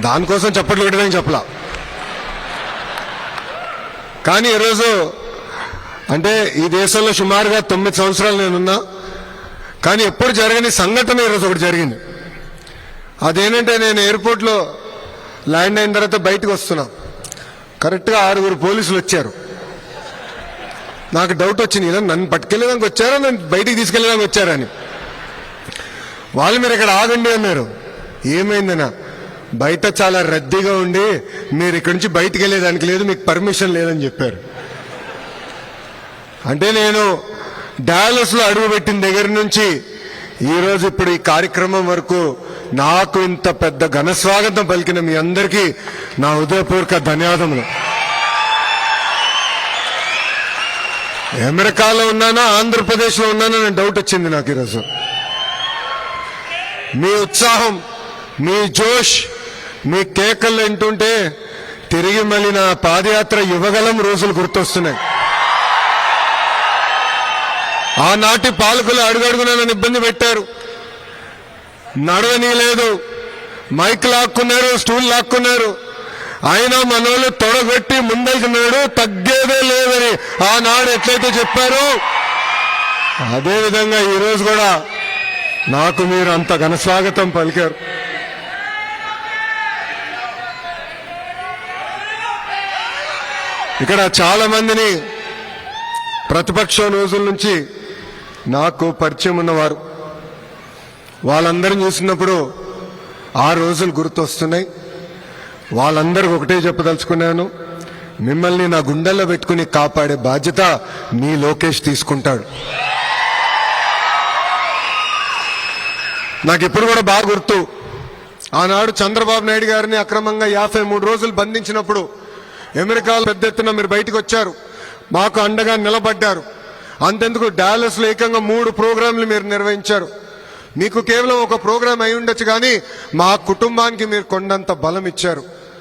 దానికోసం చప్పట్లు కొట్టడానికి చెప్పలా. కానీ ఈరోజు అంటే ఈ దేశంలో సుమారుగా తొమ్మిది సంవత్సరాలు నేనున్నా కానీ ఎప్పుడు జరగని సంఘటన ఈరోజు ఒకటి జరిగింది. అదేంటంటే నేను ఎయిర్పోర్ట్లో ల్యాండ్ అయిన తర్వాత బయటకు వస్తున్నా. కరెక్ట్గా ఆరుగురు పోలీసులు వచ్చారు. నాకు డౌట్ వచ్చింది ఇలా నన్ను పట్టుకెళ్ళడానికి వచ్చారా నన్ను బయటికి తీసుకెళ్ళడానికి వచ్చారని వాళ్ళు మీరు ఇక్కడ ఆగండి అన్నారు. ఏమైందనా బయట చాలా రద్దీగా ఉండి మీరు ఇక్కడి నుంచి బయటికి వెళ్ళేదానికి లేదు మీకు పర్మిషన్ లేదని చెప్పారు. అంటే నేను డాలస్ అడుగు పెట్టిన దగ్గర నుంచి ఈరోజు ఇప్పుడు ఈ కార్యక్రమం వరకు నాకు ఇంత పెద్ద ఘన స్వాగతం పలికిన మీ అందరికీ నా హృదయపూర్వక ధన్యవాదములు. అమెరికాలో ఉన్నానా ఆంధ్రప్రదేశ్లో ఉన్నానా అని డౌట్ వచ్చింది నాకు ఈరోజు. మీ ఉత్సాహం మీ జోష్ మీ కేకలు వింటుంటే తిరిగి మళ్ళీ నా పాదయాత్ర యువగలం రోజులు గుర్తొస్తున్నాయి. ఆనాటి పాలకులు అడుగడుగున నన్ను ఇబ్బంది పెట్టారు. నడవని లేదు మైక్ లాక్కున్నారు స్టూల్ లాక్కున్నారు. అయినా మనోళ్ళు తొడగొట్టి ముందైతున్నాడు తగ్గేదే లేదని ఆనాడు ఎట్లయితే చెప్పారు అదేవిధంగా ఈరోజు కూడా నాకు మీరు అంత ఘనస్వాగతం పలికారు. ఇక్కడ చాలా మందిని ప్రతిపక్షం రోజుల నుంచి నాకు పరిచయం ఉన్నవారు. వాళ్ళందరిని చూసినప్పుడు ఆ రోజులు గుర్తొస్తున్నాయి. వాళ్ళందరూ ఒకటే చెప్పదలుచుకున్నాను మిమ్మల్ని నా గుండెల్లో పెట్టుకుని కాపాడే బాధ్యత మీ లోకేష్ తీసుకుంటాడు. నాకు ఇప్పుడు కూడా బాగా గుర్తు. ఆనాడు చంద్రబాబు నాయుడు గారిని అక్రమంగా యాభై మూడు రోజులు బంధించినప్పుడు అమెరికాలో పెద్ద ఎత్తున మీరు బయటకు వచ్చారు. మాకు అండగా నిలబడ్డారు. అంతెందుకు డాలస్లో ఏకంగా మూడు ప్రోగ్రాంలు మీరు నిర్వహించారు. మీకు కేవలం ఒక ప్రోగ్రాం అయి ఉండొచ్చు కానీ మా కుటుంబానికి మీరు కొండంత బలం ఇచ్చారు